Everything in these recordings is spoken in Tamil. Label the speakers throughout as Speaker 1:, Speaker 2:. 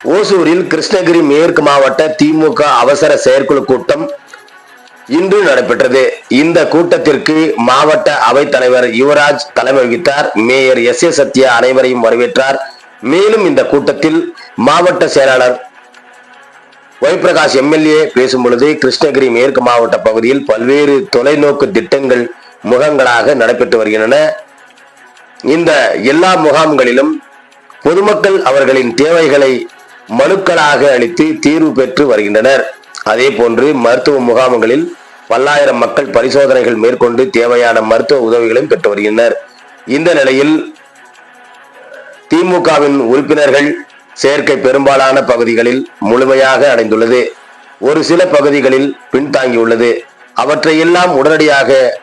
Speaker 1: ஓசூரில் கிருஷ்ணகிரி மேற்கு மாவட்ட திமுக அவசர செயற்குழு கூட்டம் இன்று நடைபெற்றது. இந்த கூட்டத்திற்கு மாவட்ட அவைத்தலைவர் யுவராஜ் தலைமை வகித்தார். மேயர் எஸ் ஏ சத்யா அனைவரையும் வரவேற்றார். மேலும் இந்த கூட்டத்தில் மாவட்ட செயலாளர் ஒய்பிரகாஷ் எம்எல்ஏ பேசும் பொழுது கிருஷ்ணகிரி மேற்கு மாவட்ட பகுதியில் பல்வேறு தொலைநோக்கு திட்டங்கள் முகங்களாக நடைபெற்று வருகின்றன. இந்த எல்லா முகாம்களிலும் பொதுமக்கள் அவர்களின் தேவைகளை மனுக்களாக அளித்து தீர்வு பெற்று வருகின்றனர். அதே போன்று மருத்துவ முகாம்களில் பல்லாயிரம் மக்கள் பரிசோதனைகள் மேற்கொண்டு தேவையான மருத்துவ உதவிகளையும் பெற்று வருகின்றனர். இந்த நிலையில் திமுகவின் உறுப்பினர்கள் சேர்க்கை பெரும்பாலான பகுதிகளில் முழுமையாக அடைந்துள்ளது. ஒரு சில பகுதிகளில் பின்தாங்கியுள்ளது. அவற்றையெல்லாம் உடனடியாக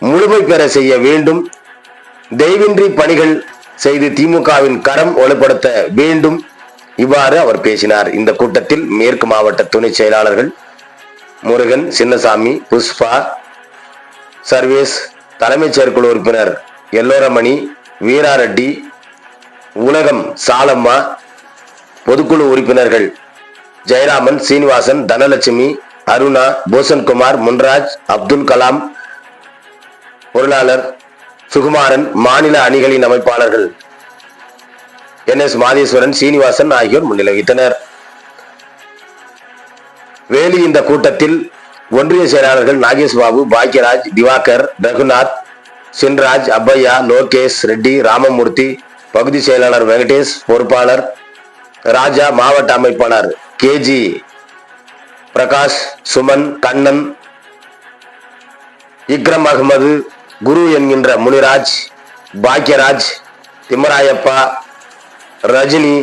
Speaker 1: முழுமை பெற செய்ய வேண்டும். தெய்வின்றி பணிகள் செய்து திமுகவின் கரம் வலுப்படுத்த வேண்டும். இவ்வாறு அவர் பேசினார். இந்த கூட்டத்தில் மேற்கு மாவட்ட துணை செயலாளர்கள் முருகன் சின்னசாமி புஷ்பா சர்வேஸ் தலைமைச் செயற்குழு உறுப்பினர் எல்லோரமணி வீராரெட்டி உலகம் சாலம்மா. பொதுக்குழு உறுப்பினர்கள் ஜெயராமன் சீனிவாசன் தனலட்சுமி அருணா பூசன்குமார் முன்ராஜ் அப்துல் கலாம் பொருளாளர் சுகுமாரன் மாநில அணிகளின் அமைப்பாளர்கள் என் எஸ் மாதேஸ்வரன் சீனிவாசன் ஆகியோர் முன்னிலை வைத்தனர் வேலி இந்த கூட்டத்தில் ஒன்றிய செயலாளர்கள் நாகேஷ் பாபு பாக்யராஜ் திவாகர் ரகுநாத் சின்ராஜ் அப்பையா லோகேஷ் ரெட்டி ராமமூர்த்தி பகுதி செயலாளர் வெங்கடேஷ் பொறுப்பாளர் ராஜா மாவட்ட அமைப்பாளர் கேஜி பிரகாஷ் சுமன் கண்ணன் இக்ரம் அகமது குரு என்கின்ற முனிராஜ் பாக்யராஜ் திம்மராயப்பா ரஜினி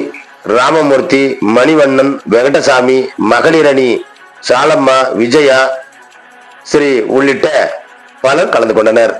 Speaker 1: ராமமூர்த்தி மணிவண்ணன் வெங்கடசாமி மகளிரணி சாலம்மா விஜயா ஸ்ரீ உள்ளிட்ட பலர் கலந்து கொண்டனர்.